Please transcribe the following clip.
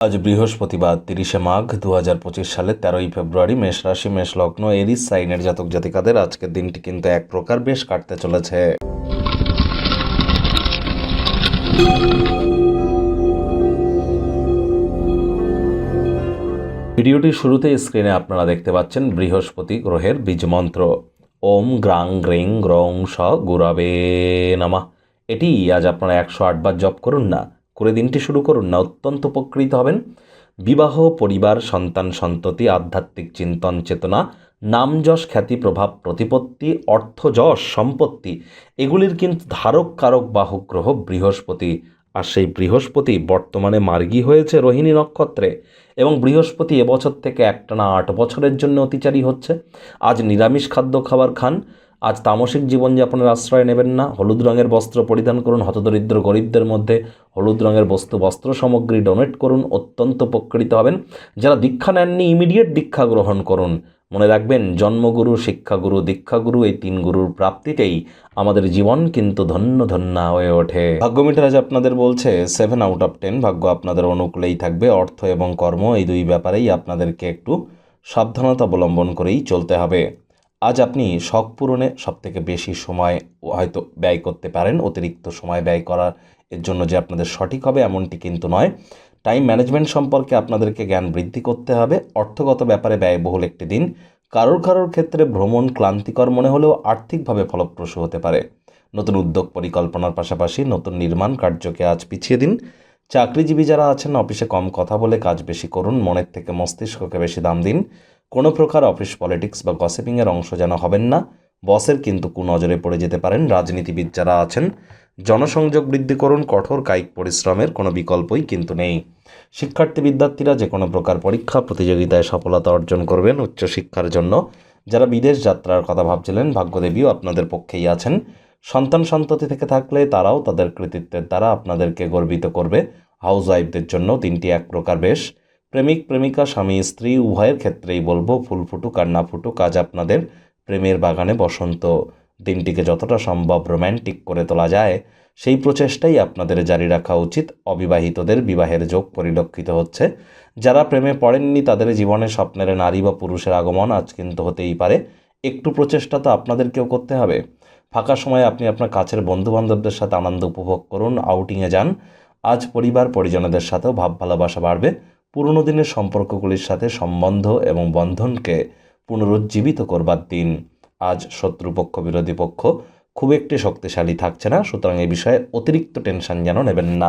আজ বৃহস্পতিবার, তিরিশে মাঘ দু হাজার পঁচিশ সালের তেরোই ফেব্রুয়ারি মেষ রাশি, মেষ লগ্ন, এরিস, সাইনের জাতক জাতিকাদের আজকের দিনটি কিন্তু এক প্রকার বেশ কাটতে চলেছে। ভিডিওটির শুরুতে স্ক্রিনে আপনারা দেখতে পাচ্ছেন বৃহস্পতি গ্রহের বীজমন্ত্র ওম গ্রাং গ্রিং গ্রং স গুরাবে নামা। এটি আজ আপনারা একশো আটবার জপ করুন না করে দিনটি শুরু করুন। না, অত্যন্ত উপকৃত হবেন। বিবাহ, পরিবার, সন্তান, সন্ততি, আধ্যাত্মিক চিন্তন, চেতনা, নাম যশ, খ্যাতি, প্রভাব, প্রতিপত্তি, অর্থ যশ, সম্পত্তি, এগুলির কিন্তু ধারক, কারক, বাহক, গ্রহ, বৃহস্পতি। আর সেই বৃহস্পতি বর্তমানে মার্গী হয়েছে রোহিণী নক্ষত্রে এবং বৃহস্পতি এবছর থেকে একটানা আট বছরের জন্য অতিচারী হচ্ছে। আজ নিরামিষ খাদ্য খাবার খান আজ তামসিক জীবনযাপনের আশ্রয় নেবেন না। হলুদ রঙের বস্ত্র পরিধান করুন। হতদরিদ্র গরিবদের মধ্যে হলুদ রঙের বস্তু বস্ত্র সামগ্রী ডোনেট করুন। অত্যন্ত উপকৃত হবেন। যারা দীক্ষা নেননি ইমিডিয়েট দীক্ষা গ্রহণ করুন। মনে রাখবেন, জন্মগুরু, শিক্ষাগুরু, দীক্ষাগুরু এই তিন গুরুর প্রাপ্তিতেই আমাদের জীবন কিন্তু ধন্য ধন্য হয়ে ওঠে। ভাগ্যমিটার আজ আপনাদের বলছে সেভেন আউট অফ টেন ভাগ্য আপনাদের অনুকূলেই থাকবে। অর্থ এবং কর্ম এই দুই ব্যাপারেই আপনাদেরকে একটু সাবধানতা অবলম্বন করেই চলতে হবে। আজ আপনি শখ পূরণে সবথেকে বেশি সময় হয়তো ব্যয় করতে পারেন, অতিরিক্ত সময় ব্যয় করার এর জন্য যে আপনাদের সঠিক হবে এমনটি কিন্তু নয়। টাইম ম্যানেজমেন্ট সম্পর্কে আপনাদেরকে জ্ঞান বৃদ্ধি করতে হবে। অর্থগত ব্যাপারে ব্যয়বহুল একটি দিন। কারোর কারোর ক্ষেত্রে ভ্রমণ ক্লান্তিকর মনে হলেও আর্থিকভাবে ফলপ্রসূ হতে পারে। নতুন উদ্যোগ পরিকল্পনার পাশাপাশি নতুন নির্মাণ কার্যকে আজ পিছিয়ে দিন। চাকরিজীবী যারা আছেন, অফিসে কম কথা বলে কাজ বেশি করুন। মনের থেকে মস্তিষ্ককে বেশি দাম দিন। কোনো প্রকার অফিস পলিটিক্স বা গসিপিংয়ের অংশ যেন হবেন না। বসের কিন্তু কুনজরে পড়ে যেতে পারেন রাজনীতিবিদ যারা আছেন। জনসংযোগ বৃদ্ধি করুন, কঠোর কায়িক পরিশ্রমের কোনো বিকল্পই কিন্তু নেই। শিক্ষার্থী বিদ্যার্থীরা যে কোনো প্রকার পরীক্ষা, প্রতিযোগিতায় সফলতা অর্জন করবেন উচ্চশিক্ষার জন্য। যারা বিদেশ যাত্রার কথা ভাবছিলেন, ভাগ্যদেবীও আপনাদের পক্ষেই আছেন। সন্তান সন্ততি থেকে থাকলে তারাও তাদের কৃতিত্বের দ্বারা আপনাদেরকে গর্বিত করবে। হাউস ওয়াইফদের জন্য তিনটি এক প্রকার বেশ। প্রেমিক, প্রেমিকা, স্বামী, স্ত্রী, উভয়ের ক্ষেত্রেই বলব, ফুল ফুটুক আর না ফুটুক, আজ আপনাদের প্রেমের বাগানে বসন্ত। দিনটিকে যতটা সম্ভব রোম্যান্টিক করে তোলা যায়, সেই প্রচেষ্টাই আপনাদের জারি রাখা উচিত। অবিবাহিতদের বিবাহের যোগ পরিলক্ষিত হচ্ছে। যারা প্রেমে পড়েননি, তাদের জীবনে স্বপ্নের নারী বা পুরুষের আগমন আজ কিন্তু হতেই পারে। একটু প্রচেষ্টা তো আপনাদেরকেও করতে হবে। ফাঁকা সময়ে আপনি আপনার কাছের বন্ধুবান্ধবদের সাথে আনন্দ উপভোগ করুন আউটিংয়ে যান। আজ পরিবার পরিজনদের সাথেও ভাব ভালোবাসা বাড়বে। পুরনো দিনের সম্পর্কগুলির সাথে সম্বন্ধ এবং বন্ধনকে পুনরুজ্জীবিত করবার দিন। আজ শত্রুপক্ষ, বিরোধী পক্ষ খুব একটি শক্তিশালী থাকছে না, সুতরাং এই বিষয়ে অতিরিক্ত টেনশন যেন নেবেন না।